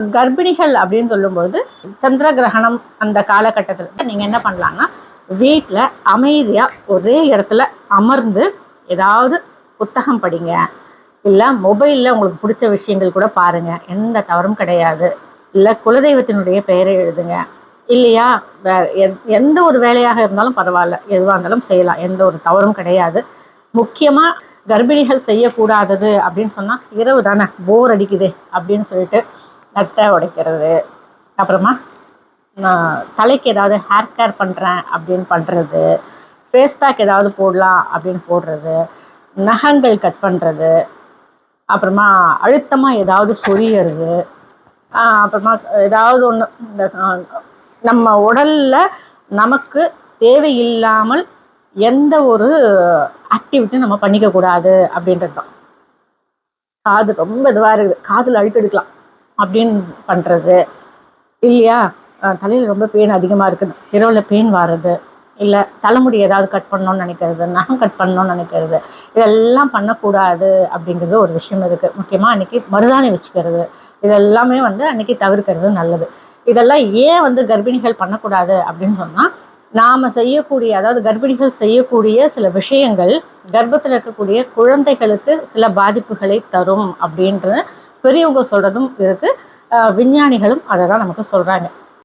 கர்ப்பிணிகள் அப்படின்னு சொல்லும்போது சந்திர கிரகணம் அந்த காலகட்டத்தில் நீங்கள் என்ன பண்ணலான்னா வீட்டில் அமைதியாக ஒரே இடத்துல அமர்ந்து ஏதாவது புத்தகம் படிங்க. இல்லை மொபைலில் உங்களுக்கு பிடிச்ச விஷயங்கள் கூட பாருங்கள் எந்த தவறும் கிடையாது. இல்லை குலதெய்வத்தினுடைய பெயரை எழுதுங்க. இல்லையா? வே எந்த ஒரு வேலையாக இருந்தாலும் பரவாயில்ல. எதுவாக இருந்தாலும் செய்யலாம். எந்த ஒரு தவறும் கிடையாது. முக்கியமாக கர்ப்பிணிகள் செய்யக்கூடாதது அப்படின்னு சொன்னால் இரவு தானே. போர் அடிக்குது அப்படின்னு சொல்லிட்டு நட்டை உடைக்கிறது. அப்புறமா நான் தலைக்கு ஏதாவது ஹேர் கேர் பண்ணுறேன் அப்படின்னு பண்ணுறது ஃபேஸ் பேக் ஏதாவது போடலாம் அப்படின்னு போடுறது. நகங்கள் கட் பண்ணுறது அப்புறமா அழுத்தமாக ஏதாவது சொரியறது அப்புறமா ஏதாவது ஒன்று இந்த நம்ம உடலில் நமக்கு தேவையில்லாமல் எந்த ஒரு ஆக்டிவிட்டியும் நம்ம பண்ணிக்கக்கூடாது அப்படின்றது தான். காது ரொம்ப இதுவாக இருக்குது. காதில் அழுத்தெடுக்கலாம் எடுக்கலாம். அப்படின்னு பண்ணுறது இல்லையா? தலையில் ரொம்ப பெயின் அதிகமாக இருக்குது இரவில் பெயின் வர்றது. இல்லை தலைமுடி ஏதாவது கட் பண்ணணும்னு நினைக்கிறது நகம் கட் பண்ணணும்னு நினைக்கிறது. இதெல்லாம் பண்ணக்கூடாது அப்படிங்கிறது ஒரு விஷயம் இருக்குது முக்கியமாக அன்றைக்கி மருதாணி வச்சுக்கிறது. இதெல்லாமே வந்து அன்றைக்கி தவிர்க்கிறது நல்லது. இதெல்லாம் ஏன் வந்து கர்ப்பிணிகள் பண்ணக்கூடாது அப்படின்னு சொன்னால் நாம் செய்யக்கூடிய அதாவது கர்ப்பிணிகள் செய்யக்கூடிய சில விஷயங்கள் கர்ப்பத்தில் இருக்கக்கூடிய குழந்தைகளுக்கு சில பாதிப்புகளை தரும் அப்படின்ற பெரியவங்க சொல்கிறதும் இருக்குது விஞ்ஞானிகளும் அதை தான் நமக்கு சொல்கிறாங்க